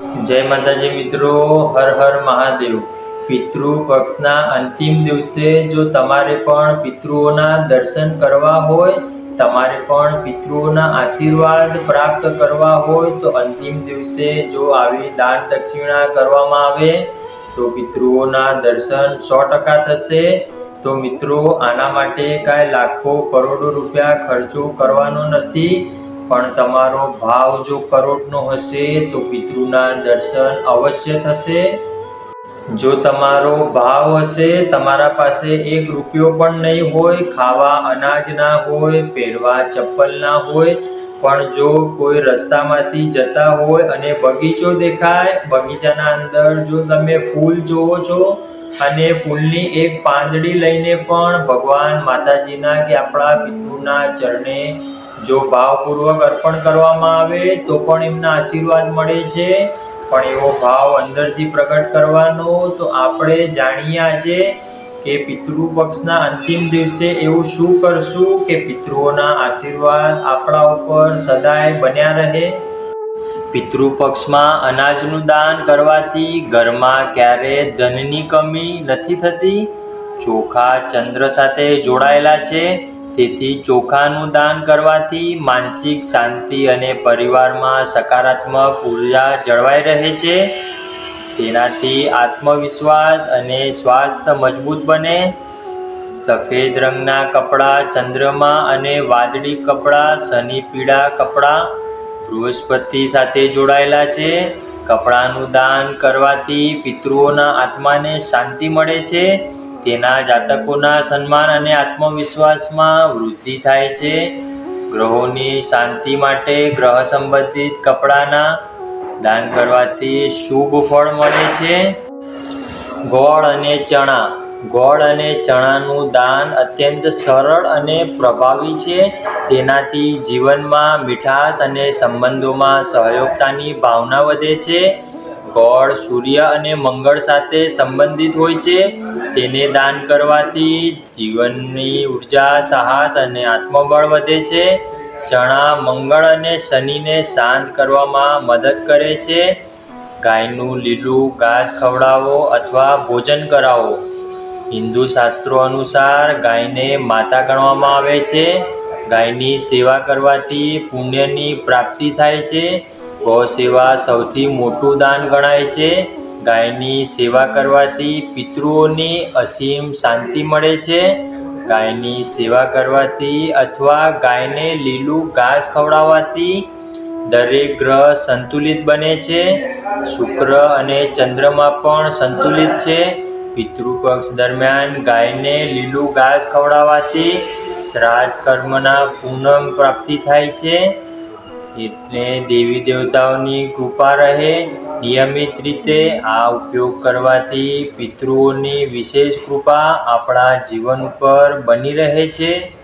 જય માતાજી મિત્રો, હર હર મહાદેવ. પિતૃ પક્ષના અંતિમ દિવસે જો તમારે પણ પિતૃઓના દર્શન કરવા હોય, તમારે પણ પિતૃઓના આશીર્વાદ પ્રાપ્ત કરવા હોય, તો અંતિમ દિવસે જો આવી દાન દક્ષિણા કરવામાં આવે, તો પિતૃઓના દર્શન સો ટકા થશે. તો મિત્રો, આના માટે કાંઈ લાખો કરોડો રૂપિયા ખર્ચો કરવાનો નથી. પણ તમારો ભાવ જો કરોડનો હશે, તો પિતૃના દર્શન અવશ્ય થશે. જો તમારો ભાવ હશે, તમારા પાસે એક રૂપિયો પણ નહીં હોય, ખાવા અનાજ ના હોય, પહેરવા ચપ્પલ ના હોય, પણ જો કોઈ રસ્તામાંથી જતા હોય અને બગીચો દેખાય, બગીચાના અંદર જો તમે ફૂલ જોવો છો અને ફૂલની એક પાંદડી લઈને પણ ભગવાન માતાજીના કે આપણા પિતૃના ચરણે જો ભાવપૂર્વક અર્પણ કરવામાં આવે, તો પણ એમના આશીર્વાદ મળે છે. પણ એવો ભાવ અંદરથી પ્રગટ કરવાનો, તો આપણે જાણીએ આજે કે પિતૃ પક્ષના અંતિમ દિવસે એવું શું કરશું કે પિતૃઓના આશીર્વાદ આપણા ઉપર સદાય બન્યા રહે. પિતૃ પક્ષમાં અનાજનું દાન કરવાથી ઘરમાં ક્યારે ધનની કમી નથી થતી? ચોખા ચંદ્ર સાથે જોડાયેલા છે. તેથી ચોખાનું દાન કરવાથી માનસિક શાંતિ અને પરિવારમાં સકારાત્મક ઊર્જા જળવાઈ રહે છે. તેનાથી આત્મવિશ્વાસ અને સ્વાસ્થ્ય મજબૂત બને. સફેદ રંગના કપડાં ચંદ્રમાં અને વાદળી કપડાં, શનિ પીળા કપડાં બૃહસ્પતિ સાથે જોડાયેલા છે. કપડાનું દાન કરવાથી પિતૃઓના આત્માને શાંતિ મળે છે. તેના જાતકોના સન્માન અને આત્મવિશ્વાસમાં વૃદ્ધિ થાય છે. ગ્રહોની શાંતિ માટે ગ્રહ સંબંધિત કપડાના દાન કરવાથી શુભ ફળ મળે છે. ગોળ અને ચણા. ગોળ અને ચણાનું દાન અત્યંત સરળ અને પ્રભાવી છે. તેનાથી જીવનમાં મીઠાશ અને સંબંધોમાં સહયોગતાની ભાવના વધે છે. ગોળ, સૂર્ય અને મંગળ સાથે સંબંધિત હોય છે. તેને દાન કરવાથી જીવનની ઊર્જા, સાહસ અને આત્મબળ વધે છે. ચણા મંગળ અને શનિને શાંત કરવામાં મદદ કરે છે. ગાયનું લીલું ઘાસ ખવડાવો અથવા ભોજન કરાવો. હિન્દુ શાસ્ત્રો અનુસાર ગાયને માતા ગણવામાં આવે છે. ગાયની સેવા કરવાથી પુણ્યની પ્રાપ્તિ થાય છે. ગૌ સેવા સૌથી મોટું દાન ગણાય છે. ગાયની સેવા કરવાથી પિતૃઓની અસીમ શાંતિ મળે છે. ગાયની સેવા કરવાથી અથવા ગાયને લીલું ઘાસ ખવડાવવાથી દરેક ગ્રહ સંતુલિત બને છે. શુક્ર અને ચંદ્રમાં પણ સંતુલિત છે. પિતૃપક્ષ દરમિયાન ગાયને લીલું ઘાસ ખવડાવવાથી શ્રાદ્ધ કર્મના પૂનમ પ્રાપ્તિ થાય છે. એટલે દેવી દેવતાઓની કૃપા રહે. નિયમિત રીતે આ ઉપયોગ કરવાથી પિતૃઓની વિશેષ કૃપા આપણા જીવન ઉપર બની રહે છે.